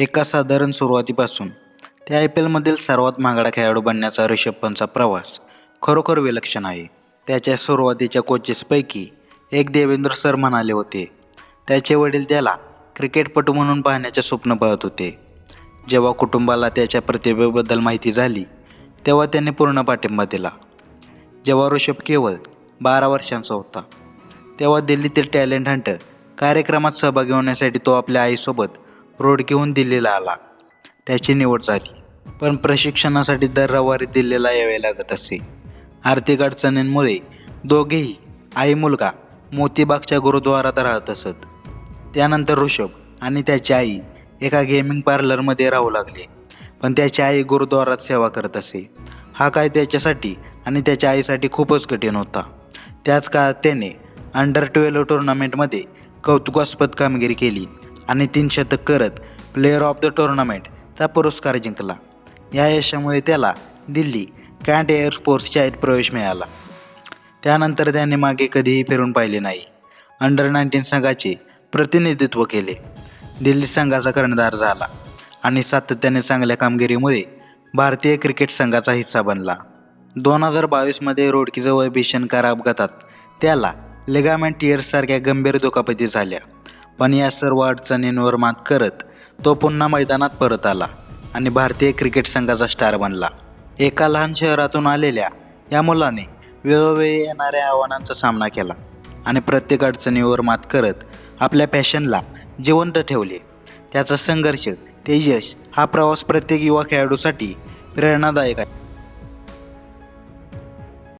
एका साधारण सुरुवातीपासून ते आय पी एलमधील सर्वात महागडा खेळाडू बनण्याचा ऋषभ पंतचा प्रवास खरोखर विलक्षण आहे. त्याच्या सुरुवातीच्या कोचेसपैकी एक देवेंद्र सर म्हणाले होते. त्याचे वडील त्याला क्रिकेटपटू म्हणून पाहण्याचे स्वप्न पाहत होते. जेव्हा कुटुंबाला त्याच्या प्रतिभेबद्दल माहिती झाली तेव्हा त्यांनी पूर्ण पाठिंबा दिला. जेव्हा ऋषभ केवळ बारा वर्षांचा होता तेव्हा दिल्लीतील टॅलेंट हंट कार्यक्रमात सहभागी होण्यासाठी तो आपल्या आईसोबत रोड घेऊन दिल्लीला आला. त्याची निवड झाली. पण प्रशिक्षणासाठी दर रविवारी दिल्लीला यावे लागत असे. आर्थिक अडचणींमुळे दोघेही आई मुलगा मोतीबागच्या गुरुद्वारात राहत असत. त्यानंतर ऋषभ आणि त्याची आई एका गेमिंग पार्लरमध्ये राहू लागले. पण त्याची आई गुरुद्वारात सेवा करत असे. हा काय त्याच्यासाठी आणि त्याच्या आईसाठी खूपच कठीण होता. त्याच काळात त्याने अंडर ट्वेल्व टुर्नामेंटमध्ये कौतुकास्पद कामगिरी केली. आणि तीन शतक करत प्लेअर ऑफ द टुर्नामेंटचा पुरस्कार जिंकला. या यशामुळे त्याला दिल्ली कॅन्ट एअरफोर्सच्या प्रवेश मिळाला. त्यानंतर त्याने मागे कधीही फिरून पाहिले नाही. अंडर नाईन्टीन संघाचे प्रतिनिधित्व केले. दिल्ली संघाचा कर्णधार झाला आणि सातत्याने चांगल्या कामगिरीमुळे भारतीय क्रिकेट संघाचा हिस्सा बनला. दोन हजार बावीसमध्ये रोडकीजवळ भीषण कार अपघातात त्याला लिगामेंट टियर्ससारख्या गंभीर दुखापती झाल्या. पण या सर्व अडचणींवर मात करत तो पुन्हा मैदानात परत आला आणि भारतीय क्रिकेट संघाचा स्टार बनला. एका लहान शहरातून आलेल्या या मुलाने वेळोवेळी येणाऱ्या आव्हानांचा सामना केला आणि प्रत्येक अडचणीवर मात करत आपल्या पॅशनला जिवंत ठेवले. त्याचा संघर्ष ते यश हा प्रवास प्रत्येक युवा खेळाडूसाठी प्रेरणादायक आहे.